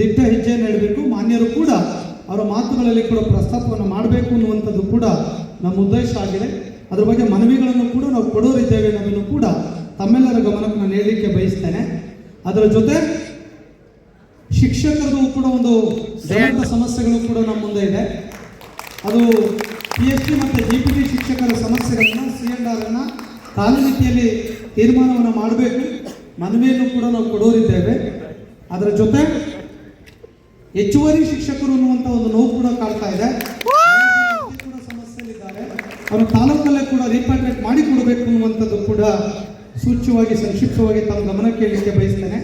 ದಿಟ್ಟ ಹೆಜ್ಜೆಯನ್ನು ಇಡಬೇಕು ಮಾನ್ಯರು ಕೂಡ ಅವರ ಮಾತುಗಳಲ್ಲಿ ಕೂಡ ಪ್ರಸ್ತಾಪವನ್ನು ಮಾಡಬೇಕು ಅನ್ನುವಂಥದ್ದು ಕೂಡ ನಮ್ಮ ಉದ್ದೇಶ ಆಗಿದೆ. ಅದ್ರ ಬಗ್ಗೆ ಮನವಿಗಳನ್ನು ಕೂಡ ನಾವು ಕೊಡೋರಿದ್ದೇವೆ ಅನ್ನೋದನ್ನು ಕೂಡ ತಮ್ಮೆಲ್ಲರ ಗಮನಕ್ಕೆ ನಾನು ಹೇಳಲಿಕ್ಕೆ ಬಯಸ್ತೇನೆ. ಅದರ ಜೊತೆ ಶಿಕ್ಷಕರದು ಕೂಡ ಒಂದು ಜ್ವಲಂತ ಸಮಸ್ಯೆಗಳು ಕೂಡ ನಮ್ಮ ಮುಂದೆ ಇದೆ. ಅದು ಪಿ ಎಚ್ ಡಿ ಮತ್ತು ಜಿ ಪಿ ಟಿ ಶಿಕ್ಷಕರ ಸಮಸ್ಯೆಗಳನ್ನು ಸಿ ಎನ್ ಆರನ್ನು ಕಾಲಮಿತಿಯಲ್ಲಿ ತೀರ್ಮಾನವನ್ನು ಮಾಡಬೇಕು. ಮನವಿಯನ್ನು ಕೂಡ ನಾವು ಕೊಡೋರಿದ್ದೇವೆ. ಅದರ ಜೊತೆ ಹೆಚ್ಚುವರಿ ಶಿಕ್ಷಕರು ಅನ್ನುವಂಥ ಒಂದು ನೋವು ಕೂಡ ಕಾಡ್ತಾ ಇದೆ. ಅವ್ರು ಕೂಡ ಸಮಸ್ಯೆಯಲ್ಲಿದ್ದಾರೆ ಅವರು ತಾಲೂಕಲ್ಲೇ ಕೂಡ ರೀಪಾಟ್ರೇಟ್ ಮಾಡಿ ಕೊಡಬೇಕು ಅನ್ನುವಂಥದ್ದು ಕೂಡ ಸೂಚ್ಯವಾಗಿ ಸಂಕ್ಷಿಪ್ತವಾಗಿ ತಮ್ಮ ಗಮನ ಕೇಳಲಿಕ್ಕೆ ಬಯಸ್ತೇನೆ.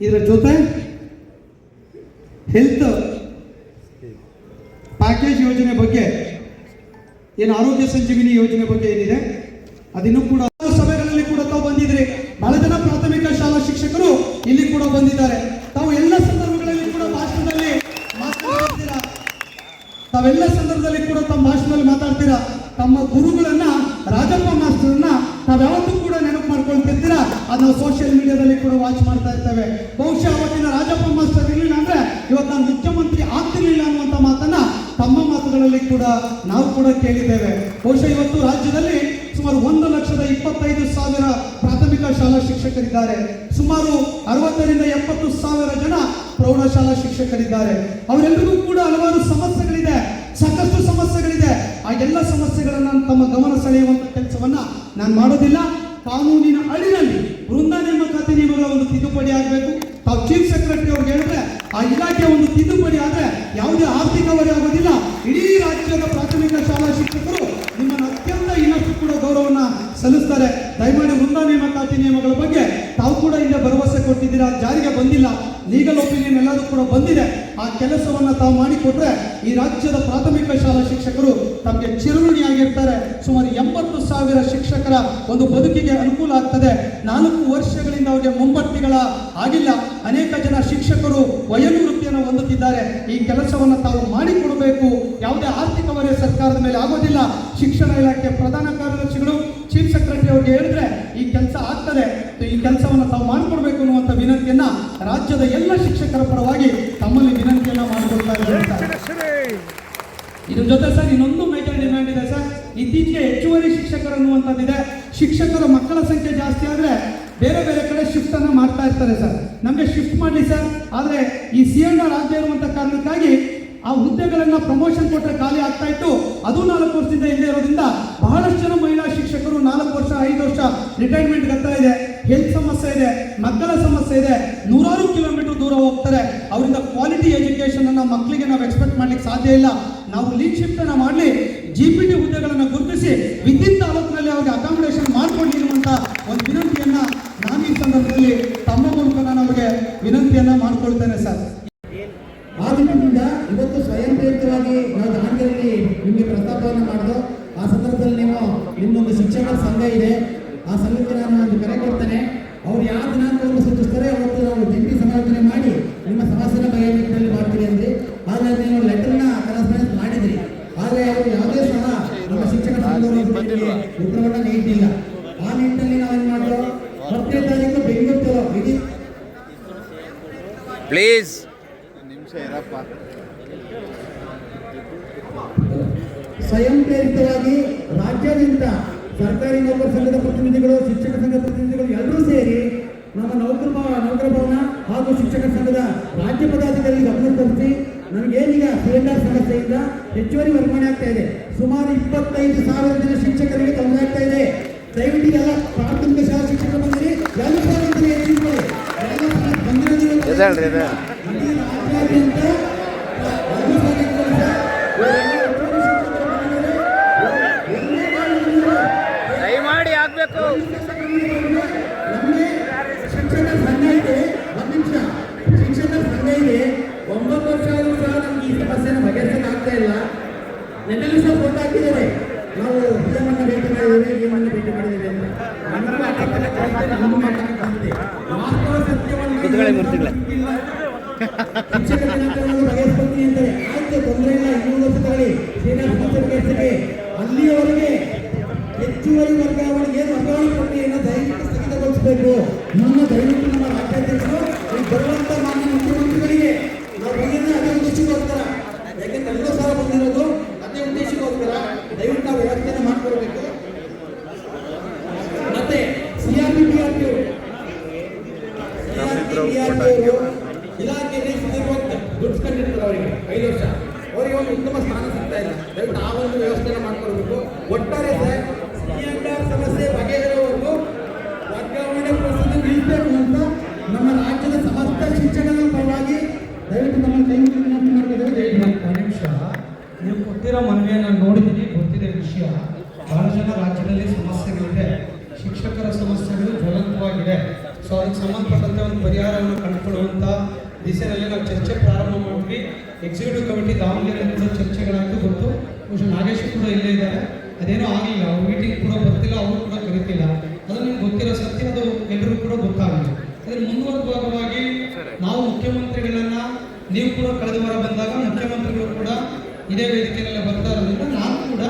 ಇದರ ಜೊತೆ ಹೆಲ್ತ್ ಪ್ಯಾಕೇಜ್ ಯೋಜನೆ ಬಗ್ಗೆ ಏನು ಆರೋಗ್ಯ ಸಂಜೀವಿನಿ ಯೋಜನೆ ಬಗ್ಗೆ ಏನಿದೆ ಅದಿನ್ನೂ ಕೂಡ ಸಭೆಗಳಲ್ಲಿ ಕೂಡ ತಾವು ಬಂದಿದ್ರಿ ಬಹಳ ಜನ ಪ್ರಾಥಮಿಕ ಶಾಲಾ ಶಿಕ್ಷಕರು ಇಲ್ಲಿ ಕೂಡ ಬಂದಿದ್ದಾರೆ ತಾವು ಎಲ್ಲ ಸಂದರ್ಭಗಳಲ್ಲಿ ಕೂಡ ಭಾಷಣದಲ್ಲಿ ಮಾತನಾಡ್ತೀರಾ ತಾವೆಲ್ಲ ಸಂದರ್ಭದಲ್ಲಿ ಕೂಡ ತಮ್ಮ ಭಾಷಣದಲ್ಲಿ ಮಾತಾಡ್ತೀರಾ? ತಮ್ಮ ಗುರುಗಳನ್ನ, ರಾಜಪ್ಪ ಮಾಸ್ಟರ್ನ ತಾವ್ಯಾವತ್ತೂ ಕೂಡ ನೆನಪು ಮಾಡ್ಕೊಳ್ತಿರ್ತೀರಾ? ಅದನ್ನ ಸೋಷಿಯಲ್ ಮೀಡಿಯಾದಲ್ಲಿ ಕೂಡ ವಾಚ್ ಮಾಡ್ತಾ ಇರ್ತೇವೆ. ಬಹುಶಃ ಅವತ್ತಿನ ರಾಜಪ್ಪ ಮಾಸ್ಟರ್ ಇರಲಿಲ್ಲ ಅಂದ್ರೆ ಇವತ್ತು ನಾನು ಮುಖ್ಯಮಂತ್ರಿ ಆಗ್ತಿರ್ಲಿಲ್ಲ ಅನ್ನುವಂಥ ಮಾತನ್ನ ತಮ್ಮ ಮಾತುಗಳಲ್ಲಿ ಕೂಡ ನಾವು ಕೂಡ ಕೇಳಿದ್ದೇವೆ. ಬಹುಶಃ ಇವತ್ತು ರಾಜ್ಯದಲ್ಲಿ ಸುಮಾರು ಒಂದು ಲಕ್ಷದ ಇಪ್ಪತ್ತೈದು ಸಾವಿರ ಪ್ರಾಥಮಿಕ ಶಾಲಾ ಶಿಕ್ಷಕರಿದ್ದಾರೆ. ಸುಮಾರು ಅರವತ್ತರಿಂದ ಎಪ್ಪತ್ತು ಸಾವಿರ ಜನ ಪ್ರೌಢಶಾಲಾ ಶಿಕ್ಷಕರಿದ್ದಾರೆ. ಅವರೆಲ್ಲರಿಗೂ ಕೂಡ ಹಲವಾರು ಸಮಸ್ಯೆಗಳಿದೆ. ಸಾಕಷ್ಟು ಸಮಸ್ಯೆಗಳಿದೆ. ಆ ಎಲ್ಲ ಸಮಸ್ಯೆಗಳನ್ನು ತಮ್ಮ ಗಮನ ಸೆಳೆಯುವಂತ ಕೆಲಸವನ್ನ ನಾನು ಮಾಡೋದಿಲ್ಲ. ಕಾನೂನಿನ ಅಡಿಯಲ್ಲಿ ವೃಂದ ನೇಮಕಾತಿ ನಿಯಮಗಳ ಒಂದು ತಿದ್ದುಪಡಿ ಆಗಬೇಕು. ತಾವು ಚೀಫ್ ಸೆಕ್ರೆಟರಿ ಅವ್ರಿಗೆ ಹೇಳಿದ್ರೆ ಆ ಇಲಾಖೆ ಒಂದು ತಿದ್ದುಪಡಿ ಆದ್ರೆ ಯಾವುದೇ ಆರ್ಥಿಕ ಹೊರೆ ಆಗೋದಿಲ್ಲ. ಇಡೀ ರಾಜ್ಯದ ಪ್ರಾಥಮಿಕ ಶಾಲಾ ಶಿಕ್ಷಕರು ನಿಮ್ಮನ್ನು ಅತ್ಯಂತ ಇನ್ನಷ್ಟು ಕೂಡ ಗೌರವನ ಸಲ್ಲಿಸ್ತಾರೆ. ದಯಮಾಡಿ ವೃಂದ ನೇಮಕಾತಿ ನಿಯಮಗಳ ಬಗ್ಗೆ ತಾವು ಕೂಡ ಇಲ್ಲೇ ಭರವಸೆ ಕೊಟ್ಟಿದ್ದೀರಾ? ಜಾರಿಗೆ ಬಂದಿಲ್ಲ. ಲೀಗಲ್ ಒಪಿನಿಯನ್ ಎಲ್ಲದೂ ಕೂಡ ಬಂದಿದೆ. ಆ ಕೆಲಸವನ್ನ ತಾವು ಮಾಡಿಕೊಟ್ರೆ ಈ ರಾಜ್ಯದ ಪ್ರಾಥಮಿಕ ಶಾಲಾ ಶಿಕ್ಷಕರು ತಮಗೆ ಚಿರುಣಿಯಾಗಿರ್ತಾರೆ ಸುಮಾರು ಎಂಬತ್ತು ಸಾವಿರ ಶಿಕ್ಷಕರ ಒಂದು ಬದುಕಿಗೆ ಅನುಕೂಲ ಆಗ್ತದೆ. ನಾಲ್ಕು ವರ್ಷಗಳಿಂದ ಅವರಿಗೆ ಮುಂಬರ್ತಿಗಳ ಆಗಿಲ್ಲ. ಅನೇಕ ಜನ ಶಿಕ್ಷಕರು ವಯೋನಿವೃತ್ತಿಯನ್ನು ಹೊಂದುತ್ತಿದ್ದಾರೆ. ಈ ಕೆಲಸವನ್ನು ತಾವು ಮಾಡಿಕೊಡಬೇಕು. ಯಾವುದೇ ಆರ್ಥಿಕ ಹೊರೆ ಸರ್ಕಾರದ ಮೇಲೆ ಆಗೋದಿಲ್ಲ. ಶಿಕ್ಷಣ ಇಲಾಖೆ ಪ್ರಧಾನ ಕಾರ್ಯದರ್ಶಿಗಳು, ಚೀಫ್ ಸೆಕ್ರೆಟರಿ ಅವರಿಗೆ ಹೇಳಿದ್ರೆ ಈ ಕೆಲಸ ಆಗ್ತದೆ. ಈ ಕೆಲಸವನ್ನು ತಾವು ಮಾಡಿಕೊಡ್ಬೇಕು ಅನ್ನುವಂಥ ವಿನಂತಿಯನ್ನ ರಾಜ್ಯದ ಎಲ್ಲ ಶಿಕ್ಷಕರ ಪರವಾಗಿ ತಮ್ಮಲ್ಲಿ ವಿನಂತಿಯನ್ನ ಮಾಡಿಕೊಳ್ತಾರೆ. ಇದ್ರ ಜೊತೆ ಸರ್ ಇನ್ನೊಂದು ಮೇಜರ್ ಡಿಮ್ಯಾಂಡ್ ಇದೆ ಸರ್. ಇತ್ತೀಚೆಗೆ ಹೆಚ್ಚುವರಿ ಶಿಕ್ಷಕರು ಅನ್ನುವಂಥದ್ದಿದೆ ಶಿಕ್ಷಕರ ಮಕ್ಕಳ ಸಂಖ್ಯೆ ಜಾಸ್ತಿ ಆದ್ರೆ ಬೇರೆ ಬೇರೆ ಕಡೆ ಶಿಫ್ಟ್ ಅನ್ನ ಮಾಡ್ತಾ ಇರ್ತಾರೆ ಸರ್. ನಮಗೆ ಶಿಫ್ಟ್ ಮಾಡಲಿ ಸರ್. ಆದರೆ ಈ ಸಿ ಎನ್ ಆರ್ ಆಗದೆ ಇರುವಂತ ಕಾರಣಕ್ಕಾಗಿ ಆ ಹುದ್ದೆಗಳನ್ನ ಪ್ರಮೋಷನ್ ಕೊಟ್ಟರೆ ಖಾಲಿ ಆಗ್ತಾ ಇತ್ತು. ಅದು ನಾಲ್ಕು ವರ್ಷದಿಂದ ಇಲ್ಲದೆ ಇರೋದ್ರಿಂದ ಬಹಳಷ್ಟು ಜನ ಮಹಿಳಾ ಶಿಕ್ಷಕರು ನಾಲ್ಕು ವರ್ಷ, ಐದು ವರ್ಷ ರಿಟೈರ್ಮೆಂಟ್ ಆಗ್ತಾ ಇದೆ. ಹೆಲ್ತ್ ಸಮಸ್ಯೆ ಇದೆ, ಮಕ್ಕಳ ಸಮಸ್ಯೆ ಇದೆ, ನೂರಾರು ಕಿಲೋಮೀಟರ್ ದೂರ ಹೋಗ್ತಾರೆ. ಅವರಿಂದ ಕ್ವಾಲಿಟಿ ಎಜುಕೇಶನ್ ಅನ್ನ ಮಕ್ಕಳಿಗೆ ನಾವು ಎಕ್ಸ್ಪೆಕ್ಟ್ ಮಾಡ್ಲಿಕ್ಕೆ ಸಾಧ್ಯ ಇಲ್ಲ. ನಾವು ಲೀಡ್ ಶಿಫ್ಟ್ ಅನ್ನ ಮಾಡಲಿ ಜಿ ಪಿ ಟಿ ಹುದ್ದೆಗಳನ್ನು ಗುರುತಿಸಿ, ವಿದ್ಯುತ್ ತಾಲೂಕಿನಲ್ಲಿ ಅವ್ರಿಗೆ ಅಕಾಮಿಡೇಷನ್ ಮಾಡ್ಕೊಂಡು ಅನ್ನುವಂತ ಒಂದು ವಿನಂತಿಯನ್ನ ನಾನು ಈ ಸಂದರ್ಭದಲ್ಲಿ ತಮ್ಮ ಮೂಲಕ ನಮಗೆ ವಿನಂತಿಯನ್ನ ಮಾಡ್ಕೊಳ್ತೇನೆ ಸರ್. ಆದ್ದರಿಂದ ಇವತ್ತು ಸ್ವಯಂ ಪ್ರೇರಿತವಾಗಿ ನಾವು ನಿಮಗೆ ಪ್ರಸ್ತಾಪವನ್ನು ಮಾಡಿದ್ರು ಆ ಸಂದರ್ಭದಲ್ಲಿ ನೀವು ನಿಮ್ಮೊಂದು ಶಿಕ್ಷಕರ ಸಂಘ ಇದೆ. ಆ ಸಂಘಕ್ಕೆ ನಾನು ಒಂದು ಕರೆ ಕೊಡ್ತೇನೆ ಅವ್ರು ಯಾವ ದಿನಾಂಕವನ್ನು ಸೂಚಿಸ್ತಾರೆ ಅವತ್ತು ನಾವು ಜಂಟಿ ಸಮಾಲೋಚನೆ ಮಾಡಿ ನಿಮ್ಮ ಸಮಸ್ಯೆನ ಬಗೆಹರಿಸಲು ಮಾಡ್ತೀವಿ ಅಂದ್ರೆ ಆದರೆ ನೀವು ಲೆಟರ್ನ ಕರೆಸ್ಪಾಂಡೆನ್ಸ್ ಮಾಡಿದ್ರಿ ಆದರೆ ಅವರು ಯಾವುದೇ ಸಹ ನಮ್ಮ ಶಿಕ್ಷಕ ಸಂಘದವರು ಉತ್ತರವನ್ನ ನೀಡಿಲ್ಲ ಆ ನಿಟ್ಟಿನಲ್ಲಿ ನಾವೇನು ಮಾಡಿದ್ರು ಹತ್ತನೇ ತಾರೀಕು ಬೆಂಗಳೂರು ಇಡೀ ಪ್ಲೀಸ್ ನಿಮಿಷ ಇರಪ್ಪ ಸ್ವಯಂ ಪ್ರೇರಿತವಾಗಿ ರಾಜ್ಯಾದ್ಯಂತ ಸರ್ಕಾರಿ ನೌಕರ ಸಂಘದ ಪ್ರತಿನಿಧಿಗಳು ಶಿಕ್ಷಕ ಸಂಘದ ಪ್ರತಿನಿಧಿಗಳು ಎಲ್ಲರೂ ಸೇರಿ ನಮ್ಮ ನೌಕರ ಭವ- ನೌಕರ ಭವನ ಹಾಗೂ ಶಿಕ್ಷಕ ಸಂಘದ ರಾಜ್ಯ ಪದಾಧಿಕಾರಿ ಗಮನ ತರಿಸಿ ನಮಗೇನೀಗ ಸಿಲಿಂಡರ್ ಸಮಸ್ಯೆಯಿಂದ ಹೆಚ್ಚುವರಿ ವರ್ಗಾವಣೆ ಆಗ್ತಾ ಇದೆ. ಸುಮಾರು ಇಪ್ಪತ್ತೈದು ಸಾವಿರ ಜನ ಶಿಕ್ಷಕರಿಗೆ ತೊಂದರೆ ಆಗ್ತಾ ಇದೆ. ದಯವಿಟ್ಟು ಎಲ್ಲ ಪ್ರಾಥಮಿಕ ಶಾಲಾ ಶಿಕ್ಷಕರು ಬಂದಿರಿ. ಎಲ್ಲ ಬಂದಿರೋದು. ಆಗ್ತಾ ಇಲ್ಲ. ನೆನ್ನೆಲ್ಲೂ ಸಹ ಫೋಟೋ ಹಾಕಿದ್ದೇವೆ ನಾವು ಹಿರಿಯಮ್ಮನ್ನ ಭೇಟಿ ಮಾಡಿದ್ದೇವೆ ಹಿರಿಯಮ್ಮನ್ನ ಭೇಟಿ ಮಾಡಿದ್ದೇವೆ ಅಂತ. ವಾಸ್ತವ ಸತ್ಯವನ್ನು ಕೂತ್ಕೊಳ್ಳಿ ಮೂರ್ತಿಗಳೇ. ಶಿಕ್ಷಕ ದಿನಾಂಕವನ್ನು ಬಗೆಹರಿಸ್ಕೊಳ್ತೀನಿ ಅಂತಾರೆ ಆಯ್ತು ತೊಂದರೆ ಇಲ್ಲ ಇನ್ನೊಂದು ವರ್ಷ ತಗೊಳ್ಳಿ. ಅಲ್ಲಿಯವರೆಗೆ ಹೆಚ್ಚುವರಿ ವರ್ಗಾವಣೆ ಏನು ವರ್ಗಾವಣೆ ದಯವಿಟ್ಟು ಸ್ಥಗಿತಗೊಳಿಸಬೇಕು. ನಮ್ಮ ದಯವಿಟ್ಟು ನಮ್ಮ ರಾಜ್ಯಾಧ್ಯಕ್ಷರು ಬರುವಂತ ಮಾನ್ಯ ಮುಖ್ಯಮಂತ್ರಿಗಳಿಗೆ ಯಾಕೆಂದ್ರೆ ಎಲ್ಲರೂ ಸಹ ಬಂದಿರೋದು ಅದೇ ಉದ್ದೇಶಕ್ಕೋಸ್ಕರ ದಯವಿಟ್ಟು ನಾವು ವ್ಯವಸ್ಥೆನ ಮಾಡ್ಕೊಡ್ಬೇಕು ಮತ್ತೆ C R P R P ಅವರು. ಇಲಾಖೆಯಲ್ಲಿ ಸುದೀರ್ಘ ದುಡ್ಸ್ಕೊಂಡಿರ್ತಾರೆ ಅವರಿಗೆ ಐದು ವರ್ಷ. ಅವರಿಗೆ ಒಂದು ಉತ್ತಮ ಸ್ಥಾನ ಸಿಗ್ತಾ ಇಲ್ಲ. ದಯವಿಟ್ಟು ಆ ಒಂದು ವ್ಯವಸ್ಥೆನ ಮಾಡ್ಕೊಡ್ಬೇಕು ಒಟ್ಟಾರೆ ಸರ್ ಸಿಎಂಆರ್ ಸಮಸ್ಯೆ ಬಗೆಹರಿಯುವವರೆಗೂ ವರ್ಗಾವಣೆ ಪ್ರಸ್ತುತ ನಿಲ್ಲಿಸಬೇಕು ಅಂತ ನಮ್ಮ ರಾಜ್ಯದ ಸಮಸ್ತ ಶಿಕ್ಷಕರ ಪರವಾಗಿ ದಯವಿಟ್ಟು ನಮ್ಮ ಕೈ ಮುಗಿದು ವಿನಂತಿ ಮಾಡ್ತಿದ್ದೇವೆ ದಯವಿಟ್ಟು ಒಂದು ನಿಮಿಷ ನೀವು ಕೊಟ್ಟಿರೋ ಮನವಿಯನ್ನು ನೋಡಿದ್ದೀನಿ ಗೊತ್ತಿದೆ ವಿಷಯ ಬಹಳ ಜನ ರಾಜ್ಯದಲ್ಲಿ ಸಮಸ್ಯೆಗಳಿದೆ ಶಿಕ್ಷಕರ ಸಮಸ್ಯೆಗಳು ಜ್ವಲಂತವಾಗಿದೆ ಸೊ ಅದಕ್ಕೆ ಸಂಬಂಧಪಟ್ಟಂತೆ ಒಂದು ಪರಿಹಾರವನ್ನು ಕಂಡುಕೊಳ್ಳುವಂಥ ದಿಸೆಯಲ್ಲಿ ನಾವು ಚರ್ಚೆ ಪ್ರಾರಂಭ ಮಾಡಿದ್ವಿ ಎಕ್ಸಿಕ್ಯೂಟಿವ್ ಕಮಿಟಿ ದಾವಣಗೆರೆಯಿಂದ ಚರ್ಚೆಗಳಾಗ್ತು ಗೊತ್ತು. ಬಹುಶಃ ನಾಗೇಶ್ ಕೂಡ ಇಲ್ಲೇ ಇದ್ದಾರೆ. ಅದೇನೋ ಆಗಲಿಲ್ಲ. ಅವ್ರ ಮೀಟಿಂಗ್ ಕೂಡ ಬರ್ತಿಲ್ಲ, ಅವರು ಕೂಡ ಕರಿತಿಲ್ಲ. ಅದು ನಿಮ್ಗೆ ಗೊತ್ತಿರೋ ಸತ್ಯ ಅದು ಎಲ್ಲರಿಗೂ ಕೂಡ ಗೊತ್ತಾಗಲಿಲ್ಲ ಅದ್ರ ಮುಂದುವರೆದ ಭಾಗವಾಗಿ ನಾವು ಮುಖ್ಯಮಂತ್ರಿಗಳನ್ನ ನೀವು ಕೂಡ ಕಳೆದ ವಾರ ಬಂದಾಗ ಮುಖ್ಯಮಂತ್ರಿಗಳು ಕೂಡ ಇದೇ ವೇದಿಕೆಯಲ್ಲ ಬರ್ತಾ ಇರೋದ್ರಿಂದ ನಾನು ಕೂಡ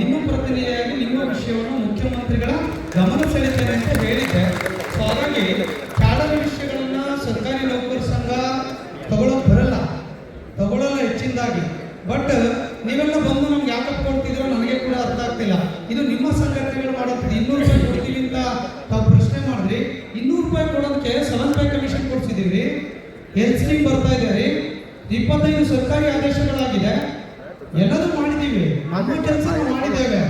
ನಿಮ್ಮ ಪ್ರತಿನಿಧಿಯಾಗಿ ನಿಮ್ಮ ವಿಷಯವನ್ನು ಮುಖ್ಯಮಂತ್ರಿಗಳ ಗಮನ ಸೆಳೆತೇನೆ ಅಂತ ಹೇಳಿದ್ದೆ. ಸೊ ಹಾಗಾಗಿ ಬಟ್ ನೀವೆಲ್ಲ ಬಂದು ನಮ್ಗೆ ಯಾಕಪ್ಪ ಕೊಡ್ತಿದ್ರು ನನಗೆ ಕೂಡ ಅರ್ಥ ಆಗ್ತಿಲ್ಲ. ಇದು ನಿಮ್ಮ ಸಂಘಟನೆಗಳು ಮಾಡುತ್ತೆ ಇನ್ನೂರು ರೂಪಾಯಿ ಕೊಡ್ತೀವಿ ಅಂತ ತಾವು ಪ್ರಶ್ನೆ ಮಾಡಿದ್ರಿ. ಇನ್ನೂರು ರೂಪಾಯಿ ಕೊಡೋದಕ್ಕೆ ಸೆವೆನ್ ಪೇ ಕಮಿಷನ್ ಕೊಡ್ಸಿದ್ದೀವಿ ಹೆಲ್ತ್ ಬರ್ತಾ ಇದೆ ರೀ. ಇಪ್ಪತ್ತೈದು ಸರ್ಕಾರಿ ಆದೇಶಗಳಾಗಿದೆ. ಎಲ್ಲದೂ ಮಾಡಿದ್ದೀವಿ. ಅದೇ ಕೆಲಸ ಮಾಡಿದ್ದೇವೆ.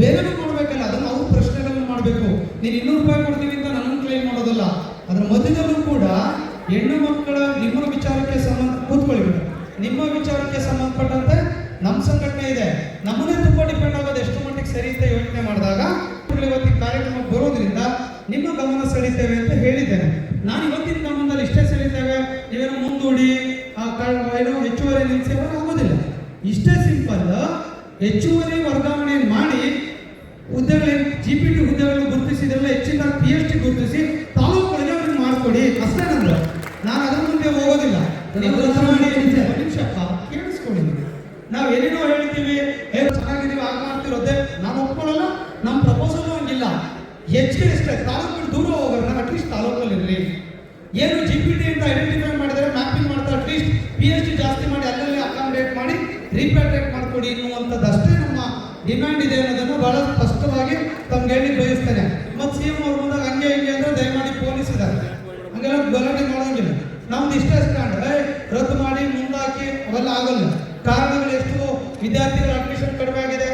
ಬೇರೆನೂ ಮಾಡ್ಬೇಕಲ್ಲ, ಅದನ್ನ ನಾವು ಪ್ರಶ್ನೆಗಳನ್ನು ಮಾಡಬೇಕು. ನೀನು ಇನ್ನೂರು ರೂಪಾಯಿ ಕೊಡ್ತೀವಿ ಅಂತ ನನ್ನನ್ನು ಕ್ಲೈಮ್ ಮಾಡೋದಲ್ಲ. ಅದ್ರ ಮಧ್ಯದಲ್ಲೂ ಕೂಡ ಹೆಣ್ಣು ಮಕ್ಕಳ ನಿಮ್ಮ ವಿಚಾರಕ್ಕೆ ಸಂಬಂಧ ಕೂತ್ಕೊಳ್ಳಿ. ನಿಮ್ಮ ವಿಚಾರಕ್ಕೆ ಸಂಬಂಧಪಟ್ಟಂತೆ ನಮ್ಮ ಸಂಘಟನೆ ಇದೆ. ನಮ್ಮನ್ನೇ ತುಂಬಾ ಡಿಪೆಂಡ್ ಆಗೋದು ಎಷ್ಟು ಮಟ್ಟಿಗೆ ಸರಿ ಅಂತ ಯೋಚನೆ ಮಾಡಿದಾಗ ಇವತ್ತಿನ ಕಾರ್ಯಕ್ರಮ ಬರೋದ್ರಿಂದ ನಿಮ್ಮ ಗಮನ ಸೆಳೀತೇವೆ ಅಂತ ಹೇಳಿದ್ದೇನೆ. ನಾನು ಇವತ್ತಿನ ಗಮನದಲ್ಲಿ ಇಷ್ಟೇ ಸೆಳೀತೇವೆ, ನೀವೇನೋ ಮುಂದೂಡಿ ಏನೋ ಹೆಚ್ಚುವರಿ ನಿಲ್ಲಿಸಿ ಆಗೋದಿಲ್ಲ. ಇಷ್ಟೇ ಸಿಂಪಲ್ ಹೆಚ್ಚುವರಿ ವರ್ಗಾವಣೆ ಮಾಡಿ ಹುದ್ದೆಗಳ ಜಿ ಪಿ ಟಿ ಹುದ್ದೆಗಳನ್ನು ಗುರುತಿಸಿದ್ರಲ್ಲ ಹೆಚ್ಚಿನ ಪಿ ಎಚ್ ಡಿ ಗುರುತಿಸಿ ತಾಲೂಕುಗಳಿಗೆ ಮಾಡಿಕೊಡಿ. ಅಷ್ಟೇ ನಾನು ಅದ್ರ ಮುಂದೆ ಹೋಗೋದಿಲ್ಲ ನೀವು ಕೆಲಸ ಮಾಡಿ ಒಂದ್ ನಿಮಿಷ ಅಪ್ಪ, ಕೇಳಿಸ್ಕೊಳ್ಳಿ ನೀವು. ನಾವು ಏನೇನೋ ಹೇಳ್ತೀವಿ ಏ ಚೆನ್ನಾಗಿದೀವಿ ಆಗ ಮಾಡ್ತಿರೋದೆ ನಾನು ಒಪ್ಕೊಳ್ಳಲ್ಲ ನಮ್ಮ ಪ್ರಪೋಸಲ್ ಹಂಗಿಲ್ಲ ಹೆಚ್ಚಿಗೆ ಇಷ್ಟೇ ತಾಲೂಕು ದೂರ ಹೋಗೋಣ ಅಟ್ಲೀಸ್ಟ್ ತಾಲೂಕಲ್ಲಿ ಇರಲಿ ಏನು ಜಿ ಪಿ ಟಿ ಅಂತ ಐಡೆಂಟಿಫೈ ಮಾಡಿದರೆ ಮ್ಯಾಪಿಂಗ್ ಮಾಡ್ತಾರೆ at least P H D ಜಾಸ್ತಿ ಮಾಡಿ ಅಲ್ಲಲ್ಲಿ ಅಕಾಮಿಡೇಟ್ ಮಾಡಿ ರೀಪ್ಯಾಟ್ರೇಟ್ ಮಾಡಿಕೊಡಿ ಅನ್ನುವಂಥದ್ದಷ್ಟೇ ನಮ್ಮ ಡಿಮ್ಯಾಂಡ್ ಇದೆ ಅನ್ನೋದನ್ನು ಬಹಳ ಸ್ಪಷ್ಟವಾಗಿ ತಮ್ಗೆ ಹೇಳಿ ಬಯಸ್ತೇನೆ. ಮತ್ತು ಸಿ ಎಂ ಅವ್ರು ಬಂದಾಗ ಹಂಗೆ ಹಿಂಗೆ ಅಂದ್ರೆ ದಯಮಾಡಿ ಪೊಲೀಸ್ ಇದ್ದಾರೆ ಹಂಗೆಲ್ಲ ಗಲಾಟೆ ಮಾಡೋಂಗಿಲ್ಲ. ನಮ್ದು ಇಷ್ಟೇ ಸ್ಟ್ಯಾಂಡ್ ರದ್ದು ಮಾಡಿ, ಮುಂದಾಕಿ, ಅವೆಲ್ಲ ಆಗಲ್ಲ. ಕಾರಣಗಳು ಎಷ್ಟು? ವಿದ್ಯಾರ್ಥಿಗಳ ಅಡ್ಮಿಷನ್ ಕಡಿಮೆ ಆಗಿದೆ.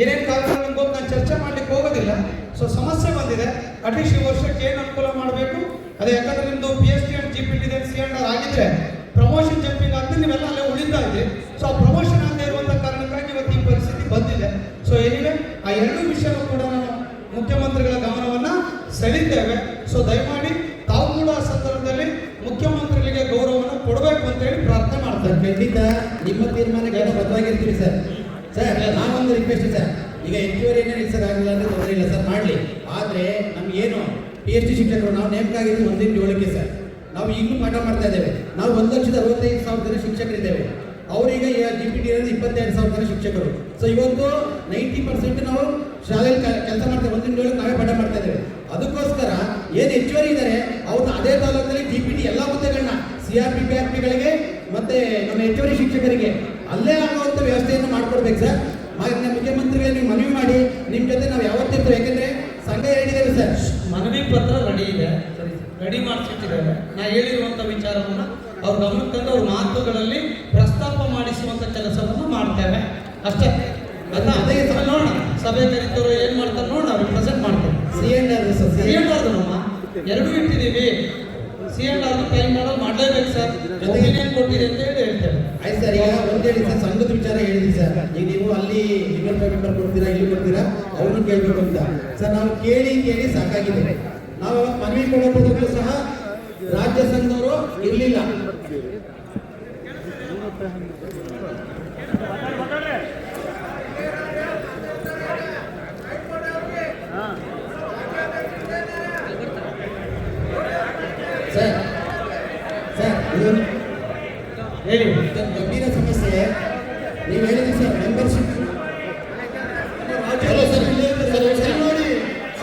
ಏನೇನು ಕಾರಣಗಳು ಗೊತ್ತು? ನಾನು ಚರ್ಚೆ ಮಾಡ್ಲಿಕ್ಕೆ ಹೋಗೋದಿಲ್ಲ. ಸೊ ಸಮಸ್ಯೆ ಬಂದಿದೆ. ಅಡ್ಮಿಷನ್ ವರ್ಷಕ್ಕೆ ಏನು ಅನುಕೂಲ ಮಾಡಬೇಕು? ಅದೇ ಯಾಕಂದ್ರೆ ನಿಮ್ದು P S T and G P T C ಆಗಿದ್ರೆ ಸೊ ಏನಿದೆ ಆ ಎರಡು ವಿಷಯನೂ ಕೂಡ ನಾನು ಮುಖ್ಯಮಂತ್ರಿಗಳ ಗಮನವನ್ನ ಸೆಳೀತೇವೆ ಸೊ ದಯಮಾಡಿ ತಾವು ಕೂಡ ಸಂದರ್ಭದಲ್ಲಿ ಮುಖ್ಯಮಂತ್ರಿಗಳಿಗೆ ಗೌರವವನ್ನು ಕೊಡಬೇಕು ಅಂತ ಹೇಳಿ ಪ್ರಾರ್ಥನೆ ಮಾಡ್ತಾರೆ ಖಂಡಿತ ನಿಮ್ಮ ತೀರ್ಮಾನಕ್ಕೆ ನಾವು ಬದ್ಧವಾಗಿರ್ತೀವಿ ಸರ್. ಸರ್, ನಾವೊಂದು ರಿಕ್ವೆಸ್ಟ್ ಸರ್. ಈಗ ಹೆಚ್ಚುವರಿನೇ ನಿಲ್ಸೋಕ್ಕಾಗಲ್ಲ ಅಂದ್ರೆ ತೊಂದರೆ ಇಲ್ಲ ಸರ್, ಮಾಡಲಿ. ಆದರೆ ನಮಗೇನು ಪಿ ಎಚ್ ಡಿ ಶಿಕ್ಷಕರು, ನಾವು ನೇಮಕ ಆಗಿದ್ದು ಒಂದಿನ ಸರ್. ನಾವು ಈಗಲೂ ಪಾಠ ಮಾಡ್ತಾ ಇದ್ದೇವೆ. ನಾವು ಒಂದು ಲಕ್ಷದ ಅರವತ್ತೈದು ಸಾವಿರ ಜನ ಶಿಕ್ಷಕರಿದ್ದೇವೆ. ಅವರೀಗ ಜಿ ಪಿ ಟಿ ಇರೋದು ಇಪ್ಪತ್ತೆರಡು ಸಾವಿರ ಜನ ಶಿಕ್ಷಕರು. ಸೊ ಇವತ್ತು ನೈಂಟಿ ಪರ್ಸೆಂಟ್ ನಾವು ಶಾಲೆಯಲ್ಲಿ ಕೆಲಸ ಮಾಡ್ತೇವೆ. ಒಂದಿನ ತಿಂಗಳು ನಾವೇ ಪಾಠ ಮಾಡ್ತಾ ಇದ್ದೇವೆ. ಅದಕ್ಕೋಸ್ಕರ ಏನು ಹೆಚ್ಚುವರಿ ಇದ್ದಾರೆ ಅವ್ರನ್ನ ಅದೇ ತಾಲೂಕಿನಲ್ಲಿ ಜಿ ಪಿ ಟಿ ಎಲ್ಲ ಹುದ್ದೆಗಳನ್ನ, C R P P R ಪಿಗಳಿಗೆ ಮತ್ತೆ ನಮ್ಮ ಹೆಚ್ಚುವರಿ ಶಿಕ್ಷಕರಿಗೆ ಅಲ್ಲೇ ಆಗುವಂಥ ವ್ಯವಸ್ಥೆಯನ್ನು ಮಾಡ್ಕೊಡ್ಬೇಕು ಸರ್. ಮುಖ್ಯಮಂತ್ರಿಗಳಿಗೆ ನೀವು ಮನವಿ ಮಾಡಿ. ನಿಮ್ಮ ಜೊತೆ ನಾವು ಯಾವತ್ತಿರ್ತೇವೆ, ಯಾಕೆಂದ್ರೆ ಸಂಘ ಹೇಳಿದ್ದೇವೆ ಸರ್. ಮನವಿ ಪತ್ರ ರೆಡಿ ಇದೆ. ರೆಡಿ ಮಾಡಿಸಿಟ್ಟಿದ್ದಾರೆ ನಾ ಹೇಳಿರುವಂಥ ವಿಚಾರವನ್ನು ಅವ್ರ ಗಮನಕ್ಕೆ ಅವ್ರ ಮಾತುಗಳಲ್ಲಿ ಪ್ರಸ್ತಾಪ ಮಾಡಿಸುವಂಥ ಕೆಲಸವನ್ನು ಮಾಡ್ತೇವೆ. ಅಷ್ಟೇ. ಅದನ್ನ ಅದೇ ಸಭೆ ನೋಡೋಣ. ಸಭೆ ಕರೀತವ್ರು ಏನ್ ಮಾಡ್ತಾರೆ ನೋಡೋಣ ಅವ್ರಿಗೆ ಪ್ರೆಸೆಂಟ್ ಮಾಡ್ತಾರೆ. C N R sir C N R ನಮ್ಮ. ಎರಡೂ ಇಟ್ಟಿದ್ದೀವಿ. ಸಿ ಎನ್ ಆರ್ ಟೈಮ್ ಮಾಡೋದು ಮಾಡಲೇಬೇಕು ಸರ್. ಜೊತೆಗೆ ಏನ್ ಕೊಟ್ಟಿದೆ ಅಂತ ಹೇಳಿ ಹೇಳ್ತೇವೆ ಆಯ್ತು ಸರ್ ಈಗ ಒಂದು ಹೇಳಿ ಸರ್ ಸಂಘದ ವಿಚಾರ ಹೇಳಿದ್ವಿ ಸರ್. ಈಗ ನೀವು ಅಲ್ಲಿ ಲಿಂಗಲ್ ಪೇಮೆಂಟ್ ಕೊಡ್ತೀರಾ ಇಲ್ಲಿ ಕೊಡ್ತೀರಾ ಅವ್ರನ್ನ ಕೇಳಬೇಕು ಅಂತ. ಸರ್ ನಾವು ಕೇಳಿ ಕೇಳಿ ಸಾಕಾಗಿದೆ. ನಾವು ಮನವಿ ಕೊಡೋ ಸಹ ರಾಜ್ಯ ಸಂಘದವರು ಇರಲಿಲ್ಲ.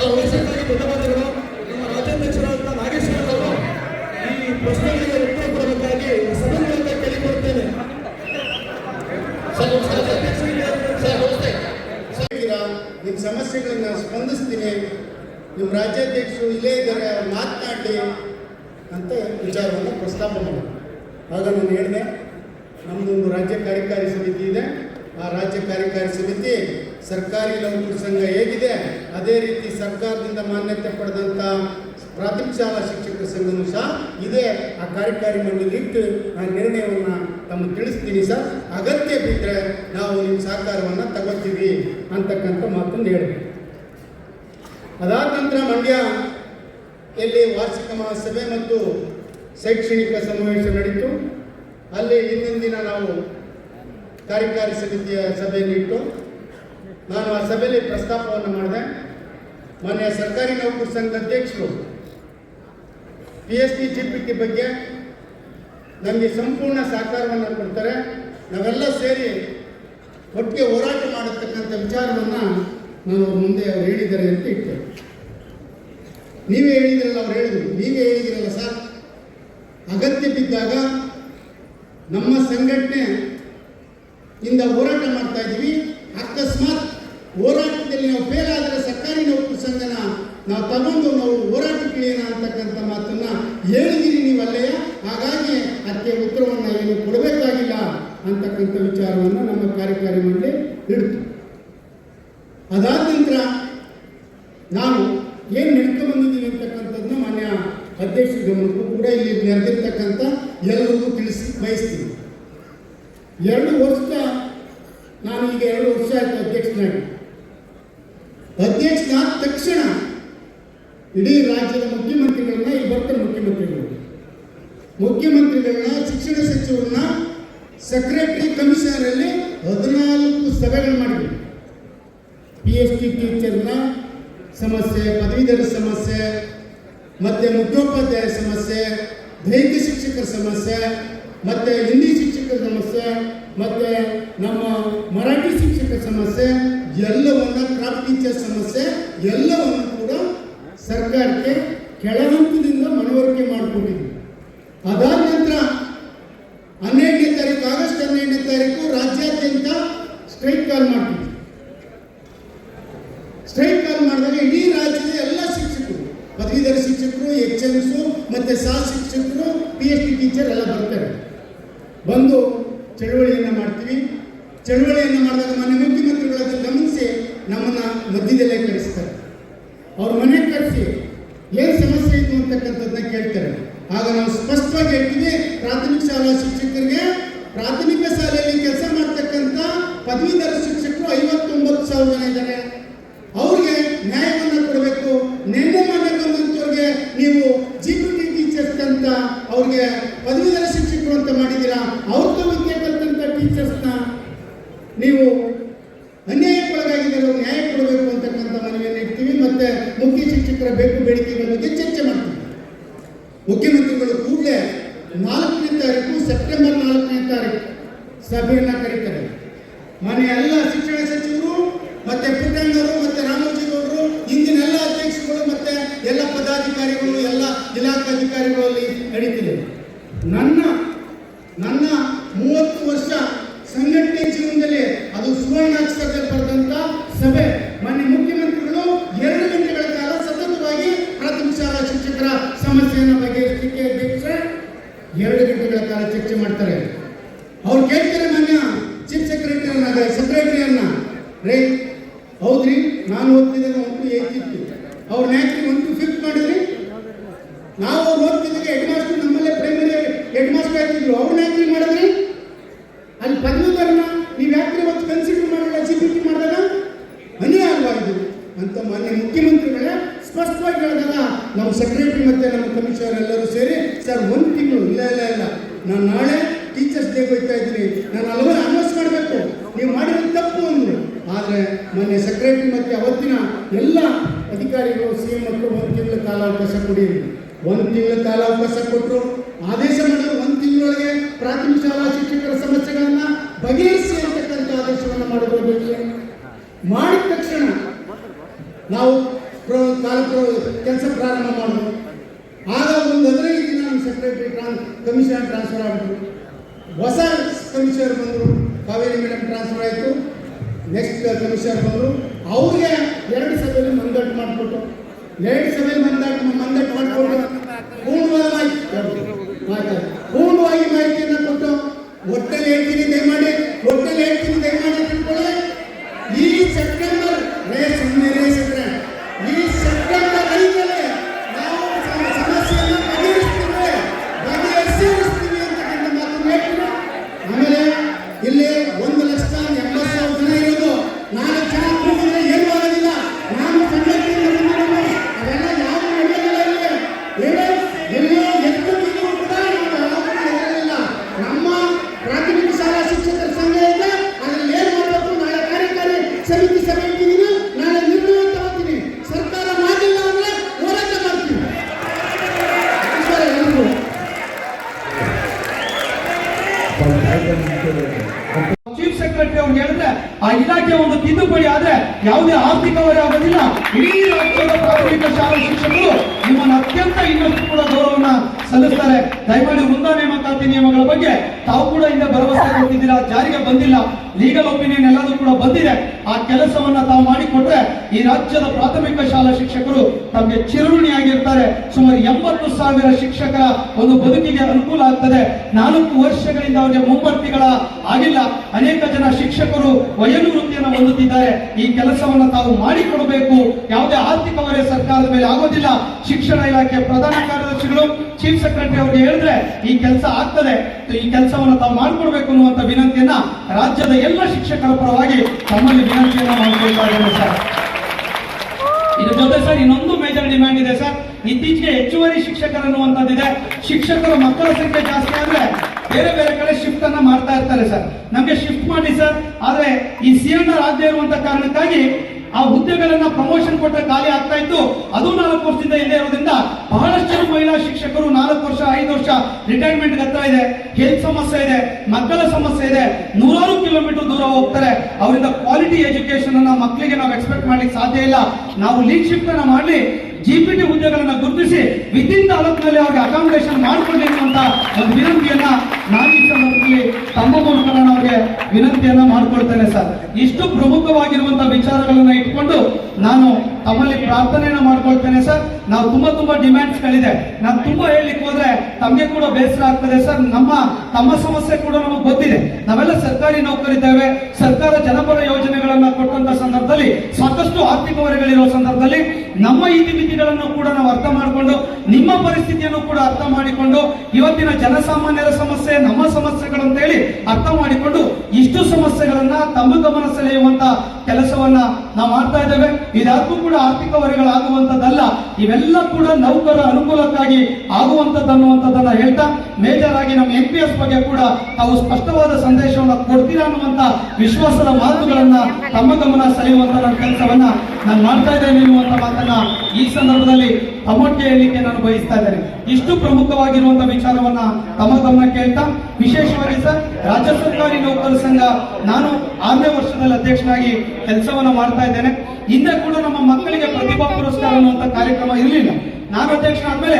ಅವಶ್ಯಕತೆಗೆ ಧನ್ಯವಾದಗಳು ನಮ್ಮ ರಾಜ್ಯಾಧ್ಯಕ್ಷರಾದಂಥ ನಾಗೇಶ್ವರ ಅವರು ಈ ಪ್ರಶ್ನೆಗಳಿಗೆ ಉತ್ತರ ಕೊಡಬೇಕಾಗಿ ಸದನದಿಂದ ಕೇಳಿಕೊಡ್ತೇನೆ ನಿಮ್ಮ ಸಮಸ್ಯೆಗಳನ್ನು ಸ್ಪಂದಿಸ್ತೀನಿ. ನಿಮ್ಮ ರಾಜ್ಯಾಧ್ಯಕ್ಷರು ಇಲ್ಲೇ ಇದ್ದಾರೆ ಮಾತನಾಡಲಿ ಅಂತ ವಿಚಾರವನ್ನು ಪ್ರಸ್ತಾಪ ಮಾಡಿ ಆಗ ನಾನು ಹೇಳಿದೆ ನಮ್ಮದೊಂದು ರಾಜ್ಯ ಕಾರ್ಯಕಾರಿ ಸಮಿತಿ ಇದೆ. ಆ ರಾಜ್ಯ ಕಾರ್ಯಕಾರಿ ಸಮಿತಿ ಸರ್ಕಾರಿ ನೌಕರ ಸಂಘ ಹೇಗಿದೆ? ಅದೇ ರೀತಿ ಸರ್ಕಾರದಿಂದ ಮಾನ್ಯತೆ ಪಡೆದಂಥ ಪ್ರಾಥಮಿಕ ಶಾಲಾ ಶಿಕ್ಷಕರ ಸಂಘನೂ ಸಹ ಇದೇ ಆ ಕಾರ್ಯಕಾರಿ ಮಂಡಳಿ ಇಟ್ಟು ನಾನು ನಿರ್ಣಯವನ್ನು ತಮಗೆ ತಿಳಿಸ್ತೀನಿ ಸರ್. ಅಗತ್ಯ ಬಿದ್ದರೆ ನಾವು ನಿಮ್ಮ ಸಹಕಾರವನ್ನು ತಗೋತೀವಿ ಅಂತಕ್ಕಂಥ ಮಾತನ್ನು ಹೇಳಿದೆ ಅದಾದ ನಂತರ ಮಂಡ್ಯ ಇಲ್ಲಿ ವಾರ್ಷಿಕ ಮಹಾಸಭೆ ಮತ್ತು ಶೈಕ್ಷಣಿಕ ಸಮಾವೇಶ ನಡೀತು. ಅಲ್ಲಿ ಹಿಂದಿನ ದಿನ ನಾವು ಕಾರ್ಯಕಾರಿ ಸಮಿತಿಯ ಸಭೆಯಲ್ಲಿ ಇಟ್ಟು ನಾನು ಆ ಸಭೆಯಲ್ಲಿ ಪ್ರಸ್ತಾಪವನ್ನು ಮಾಡಿದೆ. ಮಾನ್ಯ ಸರ್ಕಾರಿ ನೌಕರ ಸಂಘದ ಅಧ್ಯಕ್ಷರು ಪಿ ಎಸ್ ಟಿ ಜಿ ಬಗ್ಗೆ ನಮಗೆ ಸಂಪೂರ್ಣ ಸಹಕಾರವನ್ನು ಕೊಡ್ತಾರೆ. ನಾವೆಲ್ಲ ಸೇರಿ ಒಟ್ಟಿಗೆ ಹೋರಾಟ ಮಾಡತಕ್ಕಂಥ ವಿಚಾರವನ್ನು ನಾನು ಮುಂದೆ ಅವ್ರು ಹೇಳಿದ್ದಾರೆ ಅಂತ ಇಟ್ಟೆ ನೀವೇ ಹೇಳಿದ್ರಲ್ಲ ಅವ್ರು ಹೇಳಿದ್ರು. ನೀವೇ ಹೇಳಿದ್ರಲ್ಲ ಸರ್, ಅಗತ್ಯ ಬಿದ್ದಾಗ ನಮ್ಮ ಸಂಘಟನೆ ಇಂದ ಹೋರಾಟ ಮಾಡ್ತಾ ಇದ್ದೀವಿ ಅಕಸ್ಮಾತ್ ಹೋರಾಟದಲ್ಲಿ ನಾವು ಫೇಲ್ ನಾವು ತಗೊಂಡು ನಾವು ಹೋರಾಟಕ್ಕಿಳಿಯೋಣ ಅಂತಕ್ಕಂಥ ಮಾತನ್ನ ಹೇಳಿದಿರಿ ನೀವಲ್ಲೇ ಹಾಗಾಗಿ ಅದಕ್ಕೆ ಉತ್ತರವನ್ನು ಏನು ಕೊಡಬೇಕಾಗಿಲ್ಲ ಅಂತಕ್ಕಂಥ ವಿಚಾರವನ್ನು ನಮ್ಮ ಕಾರ್ಯಕಾರಿ ಮಂಡಳಿ ಹಿಡಿತು. ಅದಾದ ನಂತರ ನಾನು ಏನು ನಡ್ಕೊಂಡು ಬಂದಿದ್ದೀವಿ ಅಂತಕ್ಕಂಥದ್ದನ್ನ ಮಾನ್ಯ ಅಧ್ಯಕ್ಷರ ಗಮನಕ್ಕೂ ಕೂಡ ಇಲ್ಲಿ ನೆರೆದಿರ್ತಕ್ಕಂಥ ಎಲ್ಲರಿಗೂ ತಿಳಿಸಿ ಬಯಸ್ತೀನಿ. ಎರಡು ವರ್ಷ ನಾನು ಈಗ ಎರಡು ವರ್ಷ ಆಯ್ತು ಅಧ್ಯಕ್ಷನಾಗಿ ಅಧ್ಯಕ್ಷನಾದ ತಕ್ಷಣ ಇಡೀ ರಾಜ್ಯದ ಮುಖ್ಯಮಂತ್ರಿಗಳನ್ನ ಇಲ್ಲಿ ಬರ್ತಾರೆ ಮುಖ್ಯಮಂತ್ರಿಗಳು. ಮುಖ್ಯಮಂತ್ರಿಗಳನ್ನ ಶಿಕ್ಷಣ ಸಚಿವರನ್ನ ಸೆಕ್ರೆಟರಿ ಕಮಿಷನರ್ ಅಲ್ಲಿ ಹದಿನಾಲ್ಕು ಸಭೆಗಳು ಮಾಡಿದ್ವಿ ಪಿ ಎಚ್ ಡಿ ಟೀಚರ್ನ ಸಮಸ್ಯೆ, ಪದವೀಧರ ಸಮಸ್ಯೆ, ಮತ್ತೆ ಮುಖ್ಯೋಪಾಧ್ಯಾಯ ಸಮಸ್ಯೆ, ದೈಹಿಕ ಶಿಕ್ಷಕರ ಸಮಸ್ಯೆ, ಮತ್ತೆ ಹಿಂದಿ ಶಿಕ್ಷಕರ ಸಮಸ್ಯೆ, ಮತ್ತೆ ನಮ್ಮ ಮರಾಠಿ ಶಿಕ್ಷಕರ ಸಮಸ್ಯೆ, ಎಲ್ಲವನ್ನ ಕ್ರಾಫ್ಟ್ ಟೀಚರ್ ಸಮಸ್ಯೆ, ಎಲ್ಲವನ್ನು ಸರ್ಕಾರಕ್ಕೆ ಕೆಳಹಂತದಿಂದ ಮನವರಿಕೆ ಮಾಡಿಕೊಂಡಿದ್ವಿ ಅದಾದ ನಂತರ ಹನ್ನೆರಡನೇ ತಾರೀಕು, ಆಗಸ್ಟ್ ಹನ್ನೆರಡನೇ ತಾರೀಕು ರಾಜ್ಯಾದ್ಯಂತ ಸ್ಟ್ರೈಕ್ ಕಾಲ್ ಮಾಡ್ತೀವಿ ಸ್ಟ್ರೈಕ್ ಕಾಲ್ ಮಾಡಿದಾಗ ಇಡೀ ರಾಜ್ಯದ ಎಲ್ಲ ಶಿಕ್ಷಕರು, ಪದವೀಧರ ಶಿಕ್ಷಕರು ಎಚ್ ಮತ್ತೆ ಸಹ ಶಿಕ್ಷಕರು ಪಿ ಎಚ್ ಡಿ ಟೀಚರ್ ಎಲ್ಲ ಬರ್ತಾರೆ. ಬಂದು ಚಳುವಳಿಯನ್ನು ಮಾಡ್ತೀವಿ. ಚಳುವಳಿಯನ್ನು ಮಾಡಿದಾಗ ಮನೆ ಮುಖ್ಯಮಂತ್ರಿಗಳ ಗಮನಿಸಿ ನಮ್ಮನ್ನ ಮಧ್ಯದಲ್ಲೇ ಕಳಿಸ್ತಾರೆ. ಅವ್ರ ಮನೆ ಕರೆಸಿ ಏನು ಸಮಸ್ಯೆ ಇತ್ತು ಅಂತಕ್ಕಂಥದ್ದನ್ನ ಕೇಳ್ತಾರೆ. ಆಗ ನಾವು ಸ್ಪಷ್ಟವಾಗಿ ಹೇಳ್ತೀವಿ ಪ್ರಾಥಮಿಕ ಶಾಲಾ ಶಿಕ್ಷಕರಿಗೆ ಪ್ರಾಥಮಿಕ ಶಾಲೆಯಲ್ಲಿ ಕೆಲಸ ಮಾಡ್ತಕ್ಕಂಥ ಪದವೀಧರ ಶಿಕ್ಷಕರು ಐವತ್ತೊಂಬತ್ತು ಸಾವಿರ ಜನ ಇದ್ದಾರೆ ಅವ್ರಿಗೆ ನ್ಯಾಯವನ್ನು ಕೊಡಬೇಕು ನಿನ್ನೆ ಮೊನ್ನೆ ಬಂದಂಥವ್ರಿಗೆ ನೀವು ಜಿ ಪಿ ಟಿ ಟೀಚರ್ಸ್ ಅಂತ ಅವ್ರಿಗೆ ಪದವೀಧರ ಶಿಕ್ಷಕರು ಅಂತ ಮಾಡಿದ್ದೀರಾ ಅವ್ರದ್ದು ವಿದ್ಯೆ ಕಲಿತಂಥ ಟೀಚರ್ಸ್ನ ನೀವು ಅನ್ಯಾಯಕ್ಕೊಳಗಾಗಿದ್ದಾರೆ ಅವ್ರು ನ್ಯಾಯ ಕೊಡಬೇಕು ಅಂತಕ್ಕಂಥ ಮನವಿಯನ್ನು ಇಡ್ತೀವಿ ಮತ್ತೆ ಮುಖ್ಯ ಶಿಕ್ಷಕರ ಬೇಕು ಬೇಡಿಕೆಗಳ ಬಗ್ಗೆ ಚರ್ಚೆ ಮಾಡ್ತೀವಿ ಮುಖ್ಯಮಂತ್ರಿಗಳು ಕೂಡಲೇ ನಾಲ್ಕನೇ ತಾರೀಕು, ಸೆಪ್ಟೆಂಬರ್ ನಾಲ್ಕನೇ ತಾರೀಕು ಸಭೆಯನ್ನ ಕರೀತಾರೆ ಮನೆ ಎಲ್ಲ ಶಿಕ್ಷಣ ಸಚಿವರು ಮತ್ತೆ ಪುಟ್ಟಣ್ಣವರು ಮತ್ತೆ ರಾಮೋಜಿಗೌಡರು ಇಂದಿನ ಎಲ್ಲ ಅಧ್ಯಕ್ಷರುಗಳು ಮತ್ತೆ ಎಲ್ಲ ಪದಾಧಿಕಾರಿಗಳು ಎಲ್ಲ ಇಲಾಖಾಧಿಕಾರಿಗಳು ಅಲ್ಲಿ ನಡೀತಿದೆ ನನ್ನ ನನ್ನ ಮೂವತ್ತು ವರ್ಷ ಸಂಘಟನೆ ಜೀವನದಲ್ಲಿ ಅದು ಸುವರ್ಣಾಕ್ಷರದಲ್ಲಿ ಬರೆದಂತ ಸಭೆ ಮಾನ್ಯ ಮುಖ್ಯಮಂತ್ರಿಗಳು ಎರಡು ಗಂಟೆಗಳ ಕಾಲ ಸತತವಾಗಿ ಪ್ರಾಥಮಿಕ ಶಾಲಾ ಶಿಕ್ಷಕರ ಸಮಸ್ಯೆಯನ್ನು ಬಗೆಹರಿಸಲಿಕ್ಕೆ ಅಧ್ಯಕ್ಷ ಎರಡು ಗಂಟೆಗಳ ಕಾಲ ಚರ್ಚೆ ಮಾಡ್ತಾರೆ. ಅವ್ರು ಕೇಳ್ತಾರೆ ಮಾನ್ಯ ಚೀಫ್ ಸೆಕ್ರೆಟರಿಯನ್ನ ಸೆಕ್ರೆಟರಿಯನ್ನ ರೇ ಹೌದ್ರಿ ನಾನು ಓದ್ತಿದ್ದಾಗ ಒನ್ ಟು ಏಯ್ತ್ ಇತ್ತು ಅವ್ರ ನ್ಯಾಕ್ರಿ ಒನ್ ಟು ಫಿಫ್ತ್ ಮಾಡಿದ್ರಿ ನಾವು ಅವ್ರು ಓದ್ತಿದ್ದಾಗ ಹೆಡ್ ಮಾಸ್ಟರ್ ನಮ್ಮಲ್ಲೇ ಪ್ರೈಮರಿ ಹೆಡ್ ಮಾಸ್ಟರ್ ಆಗ್ತಿದ್ರು ಅವ್ರ ನ್ಯಾಕ್ರಿ ಮಾಡಿದ್ರಿ ಅಲ್ಲಿ ಪದವೀಧರನ ನೀವು ಯಾಕ್ರಿ ಇವತ್ತು ಕನ್ಸಿಡರ್ ಮಾಡಲ್ಲ ಜಿ ಪಿ ಟಿ ಮಾಡಿದಾಗ ಅನ್ಯಾಯ ಅಲ್ವಾ ಇದು ಅಂತ ಮಾನ್ಯ ಮುಖ್ಯಮಂತ್ರಿಗಳೇ ಸ್ಪಷ್ಟವಾಗಿ ಹೇಳಿದಾಗ ನಮ್ಮ ಸೆಕ್ರೆಟರಿ ಮತ್ತೆ ನಮ್ಮ ಕಮಿಷನರ್ ಎಲ್ಲರೂ ಸೇರಿ ಸರ್ ಒಂದು ತಿಂಗಳು ಇಲ್ಲ ಇಲ್ಲ ಇಲ್ಲ ನಾನು ನಾಳೆ ಟೀಚರ್ಸ್ ಡೇ ಹೋಗ್ತಾ ಇದ್ದೀನಿ ನಾನು ಹಲವಾರು ಅನೌನ್ಸ್ ಮಾಡಬೇಕು ನೀವು ಮಾಡಿರೋದು ತಪ್ಪು ಅಂದರು ಆದರೆ ಮೊನ್ನೆ ಸೆಕ್ರೆಟರಿ ಮತ್ತು ಅವತ್ತಿನ ಎಲ್ಲ ಅಧಿಕಾರಿಗಳು ಸಿ ಎಂ ಮಕ್ಕಳು ಒಂದು ತಿಂಗಳ ಕಾಲಾವಕಾಶ ಕೊಡಿ ಒಂದು ತಿಂಗಳ ಕಾಲಾವಕಾಶ ಕೊಟ್ಟರು ಆದೇಶ ಮಾಡಿದ್ರು. ಒಂದು ತಿಂಗಳೊಳಗೆ ಪ್ರಾಥಮಿಕ ಶಾಲಾ ಶಿಕ್ಷಕರ ಸಮಸ್ಯೆಗಳನ್ನು ಬಗೆಹರಿಸಿ ಅಂತಕ್ಕಂಥ ಆದೇಶವನ್ನು ಮಾಡಬೇಕು ಮಾಡಿದ ತಕ್ಷಣ ನಾವು ತಾಲೂಕು ಕಾಲ ಕೆಲಸ ಪ್ರಾರಂಭ ಮಾಡಿದ್ರು ಆಗ ಒಂದು ಹದಿನೈದು ದಿನ ನಮ್ಮ ಸೆಕ್ರೆಟರಿ ಟ್ರಾನ್, ಕಮಿಷನರ್ ಟ್ರಾನ್ಸ್ಫರ್ ಆಗಿದ್ರು. ಹೊಸ ಕಮಿಷನರ್ ಬಂದರು. ಕಾವೇರಿ ಮೇಡಮ್ ಟ್ರಾನ್ಸ್ಫರ್ ಆಯಿತು. ನೆಕ್ಸ್ಟ್ ಕಮಿಷನರ್ ಬಂದರು ಅವ್ರಿಗೆ ಎರಡು ಸಭೆಯಲ್ಲಿ ಮಂದಟ್ಟು ಮಾಡಿಕೊಟ್ಟು ಎರಡು ಸಭೆಯಲ್ಲಿ ಮಂದಟ್ಟು ಮಂದಟ್ಟು ಮಾಡಿಕೊಂಡು ಪೂರ್ಣವಾಗಿ ಪೂರ್ಣವಾಗಿ ಮಾಹಿತಿಯನ್ನು ಕೊಟ್ಟು ಒಟ್ಟಲ್ಲಿ ಹೇಳ್ತೀನಿ, ದಯಮಾಡಿ. ಬಂದಿಲ್ಲ. ಲೀಗಲ್ ಒಪಿನಿಯನ್ ಎಲ್ಲದೂ ಕೂಡ ಬಂದಿದೆ. ಆ ಕೆಲಸವನ್ನ ತಾವು ಮಾಡಿಕೊಟ್ರೆ ಈ ರಾಜ್ಯದ ಪ್ರಾಥಮಿಕ ಶಾಲಾ ಶಿಕ್ಷಕರು ತಮಗೆ ಚಿರುಣಿಯಾಗಿರ್ತಾರೆ ಸುಮಾರು ಎಂಬತ್ತು ಸಾವಿರ ಶಿಕ್ಷಕರ ಒಂದು ಬದುಕಿಗೆ ಅನುಕೂಲ ಆಗ್ತದೆ. ನಾಲ್ಕು ವರ್ಷಗಳಿಂದ ಅವರಿಗೆ ಮುಂಬರ್ತಿಗಳ ಆಗಿಲ್ಲ. ಅನೇಕ ಜನ ಶಿಕ್ಷಕರು ವಯಲು ವೃತ್ತಿಯನ್ನು ಹೊಂದುತ್ತಿದ್ದಾರೆ. ಈ ಕೆಲಸವನ್ನು ತಾವು ಮಾಡಿಕೊಡಬೇಕು. ಯಾವುದೇ ಆರ್ಥಿಕ ಹೊರೆ ಸರ್ಕಾರದ ಮೇಲೆ ಆಗೋದಿಲ್ಲ. ಶಿಕ್ಷಣ ಇಲಾಖೆ ಪ್ರಧಾನ ಕಾರ್ಯದರ್ಶಿಗಳು ಚೀಫ್ ಸೆಕ್ರೆಟರಿ ಅವರಿಗೆ ಹೇಳಿದ್ರೆ ಈ ಕೆಲಸ ಆಗ್ತದೆ. ಈ ಕೆಲಸವನ್ನು ತಾವು ಮಾಡಿಕೊಡ್ಬೇಕು ಅನ್ನುವಂತ ವಿನಂತಿಯನ್ನ ರಾಜ್ಯದ ಎಲ್ಲ ಶಿಕ್ಷಕರ ಪರವಾಗಿ ತಮ್ಮಲ್ಲಿ ವಿನಂತಿಯನ್ನ ಮಾಡಿಕೊಳ್ತಾ ಸರ್. ಇದ್ರ ಜೊತೆ ಸರ್, ಇನ್ನೊಂದು ಮೇಜರ್ ಡಿಮ್ಯಾಂಡ್ ಇದೆ ಸರ್. ಇತ್ತೀಚೆಗೆ ಹೆಚ್ಚುವರಿ ಶಿಕ್ಷಕರು ಅನ್ನುವಂಥದ್ದಿದೆ ಶಿಕ್ಷಕರು ಮಕ್ಕಳ ಸಂಖ್ಯೆ ಜಾಸ್ತಿ ಆದ್ರೆ ಬೇರೆ ಬೇರೆ ಕಡೆ ಶಿಫ್ಟ್ ಅನ್ನ ಮಾಡ್ತಾ ಇರ್ತಾರೆ ಸರ್. ನಮ್ಗೆ ಶಿಫ್ಟ್ ಮಾಡಿ ಸರ್. ಆದ್ರೆ ಈ ಸಿಎಂ ಆಗದೆ ಇರುವಂತ ಕಾರಣಕ್ಕಾಗಿ ಆ ಹುದ್ದೆಗಳನ್ನ ಪ್ರಮೋಷನ್ ಕೊಟ್ಟರೆ ಖಾಲಿ ಆಗ್ತಾ ಇತ್ತು. ಅದು ನಾಲ್ಕು ವರ್ಷದಿಂದ ಇಲ್ಲೇ ಇರೋದ್ರಿಂದ ಬಹಳಷ್ಟು ಮಹಿಳಾ ಶಿಕ್ಷಕರು ನಾಲ್ಕು ವರ್ಷ, ಐದು ವರ್ಷ ರಿಟೈರ್ಮೆಂಟ್ ಹತ್ರ ಇದೆ. ಹೆಲ್ತ್ ಸಮಸ್ಯೆ ಇದೆ, ಮಕ್ಕಳ ಸಮಸ್ಯೆ ಇದೆ. ನೂರಾರು ಕಿಲೋಮೀಟರ್ ದೂರ ಹೋಗ್ತಾರೆ. ಅವರಿಂದ ಕ್ವಾಲಿಟಿ ಎಜುಕೇಶನ್ ಅನ್ನ ಮಕ್ಕಳಿಗೆ ನಾವು ಎಕ್ಸ್ಪೆಕ್ಟ್ ಮಾಡ್ಲಿಕ್ಕೆ ಸಾಧ್ಯ ಇಲ್ಲ. ನಾವು ಲೀಡ್ ಶಿಫ್ಟ್ ಅನ್ನ ಮಾಡಲಿ ಜಿ ಪಿ ಟಿ ಹುದ್ದೆಗಳನ್ನ ಗುರುತಿಸಿ ವಿದಿನ್ ತಾಲೂಕಿನಲ್ಲಿ ಅವ್ರಿಗೆ ಅಕಾಮಿಡೇಷನ್ ಮಾಡಿಕೊಳ್ಳಿ ಅನ್ನುವಂತ ಒಂದು ವಿನಂತಿಯನ್ನ ನಾನು ಈ ತಮ್ಮ ಮೂಲಕ ನಾನು ಅವರಿಗೆ ವಿನಂತಿಯನ್ನ ಮಾಡ್ಕೊಳ್ತೇನೆ ಸರ್. ಇಷ್ಟು ಪ್ರಮುಖವಾಗಿರುವಂತಹ ವಿಚಾರಗಳನ್ನ ಇಟ್ಕೊಂಡು ನಾನು ತಮ್ಮಲ್ಲಿ ಪ್ರಾರ್ಥನೆಯನ್ನ ಮಾಡ್ಕೊಳ್ತೇನೆ ಸರ್. ನಾವು ತುಂಬಾ ತುಂಬಾ ಡಿಮ್ಯಾಂಡ್ಸ್ ಗಳಿದೆ ನಾನು ತುಂಬಾ ಹೇಳಲಿಕ್ಕೆ ಹೋದ್ರೆ ತಮಗೆ ಕೂಡ ಬೇಸರ ಆಗ್ತದೆ ಸರ್. ನಮ್ಮ, ತಮ್ಮ ಸಮಸ್ಯೆ ಕೂಡ ನಮಗೆ ಗೊತ್ತಿದೆ. ನಾವೆಲ್ಲ ಸರ್ಕಾರಿ ನೌಕರಿದ್ದೇವೆ. ಸರ್ಕಾರ ಜನಪರ ಯೋಜನೆಗಳನ್ನ ಕೊಟ್ಟಂತ ಸಂದರ್ಭದಲ್ಲಿ ಸಾಕಷ್ಟು ಆರ್ಥಿಕ ಹೊರೆಗಳಿರೋ ಸಂದರ್ಭದಲ್ಲಿ ನಮ್ಮ ಇತಿಮಿತಿಗಳನ್ನು ಕೂಡ ನಾವು ಅರ್ಥ ಮಾಡಿಕೊಂಡು, ನಿಮ್ಮ ಪರಿಸ್ಥಿತಿಯನ್ನು ಕೂಡ ಅರ್ಥ ಮಾಡಿಕೊಂಡು, ಇವತ್ತಿನ ಜನಸಾಮಾನ್ಯರ ಸಮಸ್ಯೆ, ನಮ್ಮ ಸಮಸ್ಯೆಗಳು ಅಂತ ಹೇಳಿ ಅರ್ಥ ಮಾಡಿಕೊಂಡು ಇಷ್ಟು ಸಮಸ್ಯೆಗಳನ್ನ ತಮ್ಮ ಗಮನ ಸೆಳೆಯುವಂತ ಕೆಲಸವನ್ನ ನಾವು ಮಾಡ್ತಾ ಇದ್ದೇವೆ. ಇದಾದ್ರೂ ಕೂಡ ಆರ್ಥಿಕ ಹೊರೆಗಳಾಗುವಂತದ್ದಲ್ಲ ಇವೆಲ್ಲ ಕೂಡ ನೌಕರ ಅನುಕೂಲಕ್ಕಾಗಿ ಆಗುವಂತದ್ದು ಅನ್ನುವಂಥದ್ದನ್ನ ಹೇಳ್ತಾ ಮೇಜರ್ ಆಗಿ ನಮ್ಮ ಎಂ ಪಿ ಎಸ್ ಬಗ್ಗೆ ಕೂಡ ತಾವು ಸ್ಪಷ್ಟವಾದ ಸಂದೇಶವನ್ನು ಕೊಡ್ತೀರಾ ಅನ್ನುವಂತ ವಿಶ್ವಾಸದ ಮಾತುಗಳನ್ನ ತಮ್ಮ ಗಮನ ಸೆಳೆಯುವಂತ ಕೆಲಸವನ್ನ ನಾನು ಮಾಡ್ತಾ ಇದ್ದೇನೆ ಎನ್ನುವಂತ ಮಾತನ್ನ ಈ ಸಂದರ್ಭದಲ್ಲಿ ತಮ್ಮೊಟ್ಟಿಗೆ ಹೇಳಿಕೆ ನಾನು ಬಯಸ್ತಾ ಇದ್ದೇನೆ. ಇಷ್ಟು ಪ್ರಮುಖವಾಗಿರುವಂತ ವಿಚಾರವನ್ನ ತಮ್ಮ ಗಮನ ಕೇಳ್ತಾ ವಿಶೇಷವಾಗಿ ಸರ್, ರಾಜ್ಯ ಸರ್ಕಾರಿ ನೌಕರರ ಸಂಘ ನಾನು ಆರನೇ ವರ್ಷದಲ್ಲಿ ಅಧ್ಯಕ್ಷನಾಗಿ ಕೆಲಸವನ್ನ ಮಾಡ್ತಾ ಇದ್ದೇನೆ. ಹಿಂದೆ ಕೂಡ ನಮ್ಮ ಮಕ್ಕಳಿಗೆ ಪ್ರತಿಭಾ ಪುರಸ್ಕಾರ ಅನ್ನುವಂತ ಕಾರ್ಯಕ್ರಮ ಇರಲಿಲ್ಲ. ನಾನು ಅಧ್ಯಕ್ಷನಾದ್ಮೇಲೆ